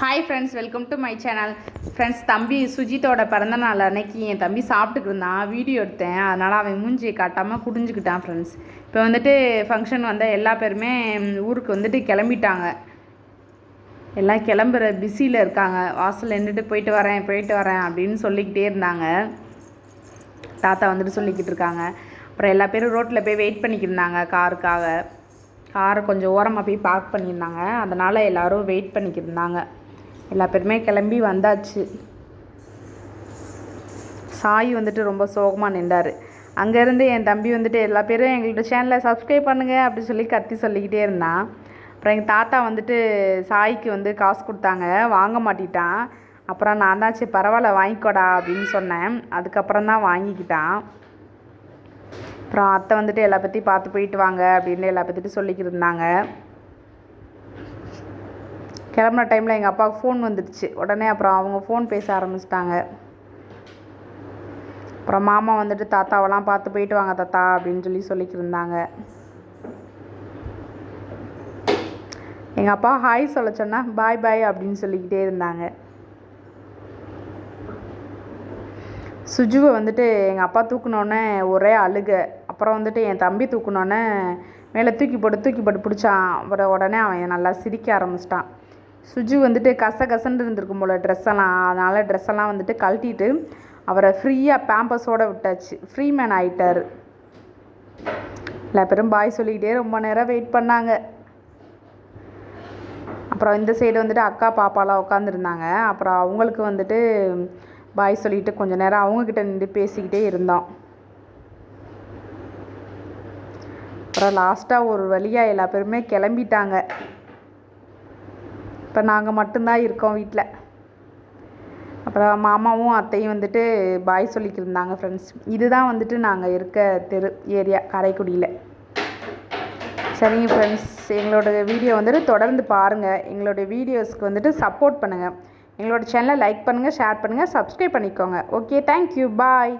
Hi friends welcome to my channel friends தம்பி சுஜித்தோட பிறந்தநாள் அன்னைக்கு என் தம்பி சாப்பிட்டுட்டு இருந்தான். வீடியோ எடுத்தேன். அதனால் அவன் மூஞ்சியை காட்டாமல் குடிஞ்சுக்கிட்டான் ஃப்ரெண்ட்ஸ் இப்போ வந்துட்டு ஃபங்க்ஷன் வந்த எல்லா பேருமே ஊருக்கு வந்துட்டு கிளம்பிட்டாங்க. எல்லாம் கிளம்புற பிஸியில் இருக்காங்க. வாசலில் நின்றுட்டு போயிட்டு வரேன் போயிட்டு வரேன் அப்படின்னு சொல்லிக்கிட்டே இருந்தாங்க. தாத்தா வந்துட்டு சொல்லிக்கிட்டு இருக்காங்க. அப்புறம் எல்லா பேரும் ரோட்டில் போய் வெயிட் பண்ணிக்கிருந்தாங்க காருக்காக. காரை கொஞ்சம் ஓரமாக போய் பார்க் பண்ணியிருந்தாங்க. அதனால் எல்லோரும் வெயிட் பண்ணிக்கிருந்தாங்க இருந்தாங்க. எல்லா பேருமே கிளம்பி வந்தாச்சு. சாய் வந்துட்டு ரொம்ப சோகமாக நின்றார். அங்கேருந்து என் தம்பி வந்துட்டு எல்லா பேரும் எங்கள்கிட்ட சேனலை சப்ஸ்கிரைப் பண்ணுங்க அப்படி சொல்லி கத்தி சொல்லிக்கிட்டே இருந்தான். அப்புறம் எங்கள் தாத்தா வந்துட்டு சாய்க்கு வந்து காசு கொடுத்தாங்க வாங்க மாட்டிட்டான். அப்புறம் நான் தான் சரி பரவாயில்ல வாங்கிக்கோடா அப்படின்னு சொன்னேன். அதுக்கப்புறம் தான் வாங்கிக்கிட்டான். அப்புறம் அத்தை வந்துட்டு எல்லா பற்றியும் பார்த்து போயிட்டு வாங்க அப்படின்னு எல்லா பற்றிட்டு சொல்லிக்கிட்டு இருந்தாங்க. கிளம்புன டைமில் எங்கள் அப்பாவுக்கு ஃபோன் வந்துடுச்சு. உடனே அப்புறம் அவங்க ஃபோன் பேச ஆரம்பிச்சிட்டாங்க. அப்புறம் மாமா வந்துட்டு தாத்தாவெல்லாம் பார்த்து போயிட்டு வாங்க தாத்தா அப்படின்னு சொல்லி சொல்லிக்கிருந்தாங்க இருந்தாங்க. எங்கள் அப்பா ஹாய் சொல்ல சொன்னால் பாய் பாய் அப்படின்னு சொல்லிக்கிட்டே இருந்தாங்க. சுஜுவை வந்துட்டு எங்கள் அப்பா தூக்குனோடனே ஒரே அழுக. அப்புறம் வந்துட்டு என் தம்பி தூக்குனோடனே மேலே தூக்கி போட்டு தூக்கி போட்டு பிடிச்சான். அப்புறம் உடனே அவன் நல்லா சிரிக்க ஆரம்பிச்சிட்டான். சுஜு வந்துட்டு கச கசன்னு இருந்திருக்கும் போல் ட்ரெஸ் எல்லாம். அதனால் ட்ரெஸ் எல்லாம் வந்துட்டு கழட்டிட்டு அவரை ஃப்ரீயாக பேம்பஸோடு விட்டாச்சு. ஃப்ரீ மேன் ஆகிட்டார் எல்லா பேரும் பாய் சொல்லிக்கிட்டே ரொம்ப நேரம் வெயிட் பண்ணாங்க. அப்புறம் இந்த சைடு வந்துட்டு அக்கா பாப்பாலாம் உட்காந்துருந்தாங்க அப்புறம் அவங்களுக்கு வந்துட்டு பாய் சொல்லிட்டு கொஞ்ச நேரம் அவங்கக்கிட்ட நின்று பேசிக்கிட்டே இருந்தோம். அப்புறம் லாஸ்ட்டாக ஒரு வழியாக எல்லா பேருமே கிளம்பிட்டாங்க. இப்போ நாங்கள் மட்டும்தான் இருக்கோம் வீட்டில். அப்புறம் மாமாவும் அத்தையும் வந்துட்டு பாய் சொல்லிக்கிருந்தாங்க ஃப்ரெண்ட்ஸ் இதுதான் வந்துட்டு நாங்கள் இருக்க தெரு ஏரியா காரைக்குடியில். சரிங்க ஃப்ரெண்ட்ஸ் எங்களோட வீடியோ வந்துட்டு தொடர்ந்து பாருங்கள் எங்களோட வீடியோஸ்க்கு வந்துட்டு சப்போர்ட் பண்ணுங்கள் எங்களோட சேனலை லைக் பண்ணுங்கள் ஷேர் பண்ணுங்கள் சப்ஸ்கிரைப் பண்ணிக்கோங்க. Okay thank you bye